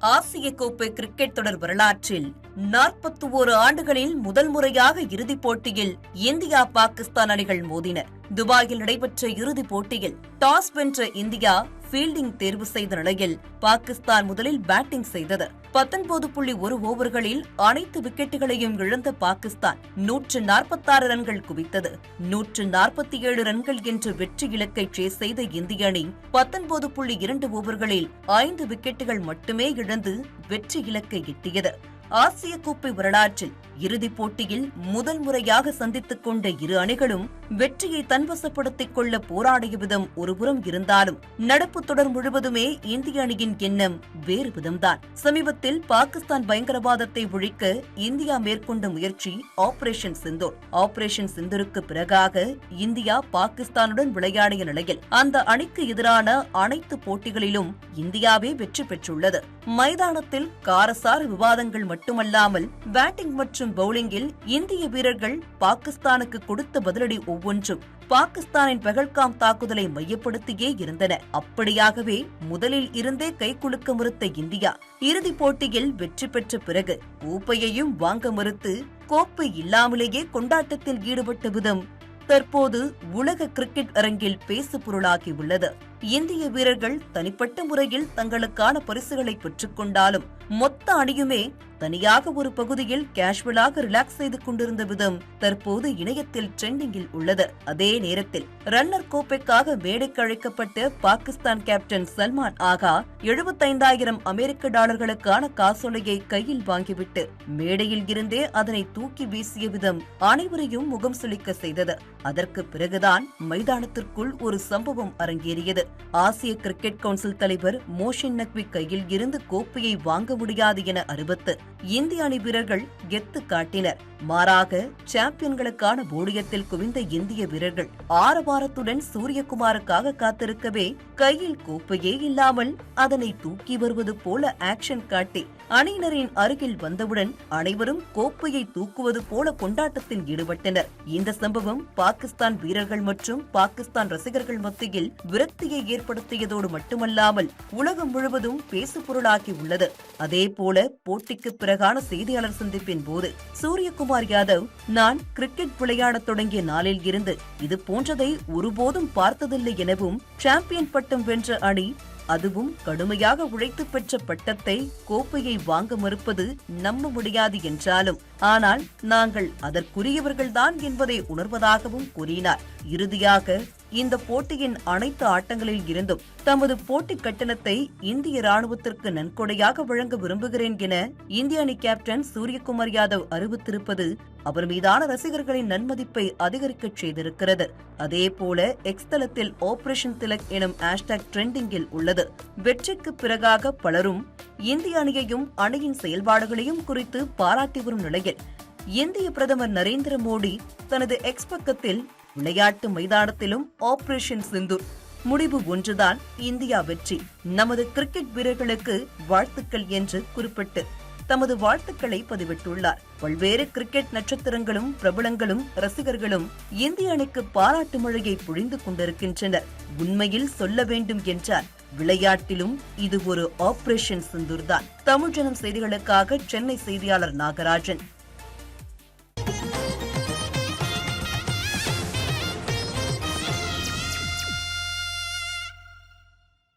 ஆசிய கோப்பை கிரிக்கெட் தொடர் வரலாற்றில் நாற்பத்தி ஓரு ஆண்டுகளில் முதல் முறையாக இறுதிப் போட்டியில் இந்தியா பாகிஸ்தான் அணிகள் மோதின. துபாயில் நடைபெற்ற இறுதிப் போட்டியில் டாஸ் வென்ற இந்தியா ஃபீல்டிங் தேர்வு செய்த நிலையில் பாகிஸ்தான் முதலில் பேட்டிங் செய்தது. பத்தொன்பது புள்ளி ஒரு ஓவர்களில் அனைத்து விக்கெட்டுகளையும் இழந்த பாகிஸ்தான் நூற்று நாற்பத்தாறு ரன்கள் குவித்தது. நூற்று நாற்பத்தி ஏழு ரன்கள் என்ற வெற்றி இலக்கை சேஸ் செய்த இந்திய அணி பத்தொன்பது புள்ளி இரண்டு ஓவர்களில் ஐந்து விக்கெட்டுகள் மட்டுமே இழந்து வெற்றி இலக்கை எட்டியது. ஆசிய கோப்பை வரலாற்றில் இறுதிப் போட்டியில் முதல் முறையாக சந்தித்துக் கொண்ட இரு அணிகளும் வெற்றியை தன்வசப்படுத்திக் கொள்ள போராடிய விதம் ஒருபுறம் இருந்தாலும் நடப்பு தொடர் முழுவதுமே இந்திய அணியின் எண்ணம் வேறு விதம்தான். சமீபத்தில் பாகிஸ்தான் பயங்கரவாதத்தை ஒழிக்க இந்தியா மேற்கொண்ட முயற்சி ஆபரேஷன் சிந்தூர். ஆபரேஷன் சிந்தூருக்கு பிறகாக இந்தியா பாகிஸ்தானுடன் விளையாடிய நிலையில் அந்த அணிக்கு எதிரான அனைத்து போட்டிகளிலும் இந்தியாவே வெற்றி பெற்றுள்ளது. மைதானத்தில் காரசார விவாதங்கள் மட்டுமல்லாமல் பேட்டிங் மற்றும் பவுலிங்கில் இந்திய வீரர்கள் பாகிஸ்தானுக்கு கொடுத்த பதிலடி ஒவ்வொன்றும் பாகிஸ்தானின் பெகல்காம் தாக்குதலை மையப்படுத்தியே இருந்தன. அப்படியாகவே முதலில் இருந்தே கைகுலுக்க மறுத்த இந்தியா இறுதிப் போட்டியில் வெற்றி பெற்ற பிறகு கோப்பையையும் வாங்க மறுத்து கோப்பை இல்லாமலேயே கொண்டாட்டத்தில் ஈடுபட்ட விதம் தற்போது உலக கிரிக்கெட் அரங்கில் பேசு பொருளாகியுள்ளது இந்திய வீரர்கள் தனிப்பட்ட முறையில் தங்களுக்கான பரிசுகளை பெற்றுக்கொண்டாலும் மொத்த அணியுமே தனியாக ஒரு பகுதியில் கேஷுவலாக ரிலாக்ஸ் செய்து கொண்டிருந்த விதம் தற்போது இணையத்தில் ட்ரெண்டிங்கில் உள்ளது. அதே நேரத்தில் ரன்னர் கோப்பைக்காக மேடைக்கு அழைக்கப்பட்ட பாகிஸ்தான் கேப்டன் சல்மான் ஆகா எழுபத்தைந்தாயிரம் அமெரிக்க டாலர்களுக்கான காசோலையை கையில் வாங்கிவிட்டு மேடையில் இருந்தே அதனை தூக்கி வீசிய விதம் அனைவரையும் முகம் சுளிக்க செய்தது. அதற்கு பிறகுதான் மைதானத்திற்குள் ஒரு சம்பவம் அரங்கேறியது. ஆசிய கிரிக்கெட் கவுன்சில் தலைவர் மோஷின் நக்வி கையில் இருந்து கோப்பையை வாங்க முடியாது என அறிவித்து இந்திய அணி வீரர்கள் கெத்து காட்டினர். மாறாக சாம்பியன்களுக்கான போடியத்தில் குவிந்த இந்திய வீரர்கள் ஆரவாரத்துடன் சூரியகுமாருக்காக காத்திருக்கவே கையில் கோப்பையே இல்லாமல் அதனை தூக்கி வருவது போல ஆக்ஷன் காட்டி அணியினரின் அருகில் வந்தவுடன் அனைவரும் கோப்பையை தூக்குவது போல கொண்டாட்டத்தில் ஈடுபட்டனர். இந்த சம்பவம் பாகிஸ்தான் வீரர்கள் மற்றும் பாகிஸ்தான் ரசிகர்கள் மத்தியில் விரக்தியை ஏற்படுத்தியதோடு மட்டுமல்லாமல் உலகம் முழுவதும் பேசுபொருளாகி உள்ளது அதேபோல போட்டிக்கு பிறகான செய்தியாளர் சந்திப்பின் போது சூரியகுமார் யாதவ் நான் கிரிக்கெட் விளையாடத் தொடங்கிய நாளில் இருந்து இது போன்றதை ஒருபோதும் பார்த்ததில்லை எனவும் சாம்பியன் பட்டம் வென்ற அணி அதுவும் கடுமையாக உழைத்து பெற்ற பட்டத்தை கோப்பையை வாங்க மறுப்பது நம்ப முடியாது என்றாலும் ஆனால் நாங்கள் அதற்குரியவர்கள்தான் என்பதை உணர்வதாகவும் கூறினார். இறுதியாக இந்த போட்டியின் அனைத்து ஆட்டங்களில் இருந்தும் தமது போட்டி கட்டணத்தை இந்திய ராணுவத்திற்கு நன்கொடையாக வழங்க விரும்புகிறேன் என இந்திய அணி கேப்டன் சூரியகுமார் யாதவ் அறிவித்திருப்பது அவர் மீதான ரசிகர்களின் நன்மதிப்பை அதிகரிக்கச் செய்திருக்கிறது. அதே போல எக்ஸ் தளத்தில் ஆபரேஷன் திலக் எனும் ஹேஷ்டாக் ட்ரெண்டிங்கில் உள்ளது. வெற்றிக்கு பிறகாக பலரும் இந்திய அணியையும் அணியின் செயல்பாடுகளையும் குறித்து பாராட்டி வரும் நிலையில் இந்திய பிரதமர் நரேந்திர மோடி தனது எக்ஸ் பக்கத்தில் விளையாட்டு மைதானத்திலும் ஆபரேஷன் சிந்தூர் முடிவு ஒன்றுதான் இந்தியா வெற்றி. நமது கிரிக்கெட் வீரர்களுக்கு வாழ்த்துக்கள் என்று குறிப்பிட்டு தமது வாழ்த்துக்களை பதிவிட்டுள்ளார். பல்வேறு கிரிக்கெட் நட்சத்திரங்களும் பிரபலங்களும் ரசிகர்களும் இந்திய அணிக்கு பாராட்டு மழையை பொழிந்து கொண்டிருக்கின்றனர். உண்மையில் சொல்ல வேண்டும் என்றால் விளையாட்டிலும் இது ஒரு ஆபரேஷன் சிந்தூர் தான் தமிழ் ஜனம் செய்திகளுக்காக சென்னை செய்தியாளர் நாகராஜன்.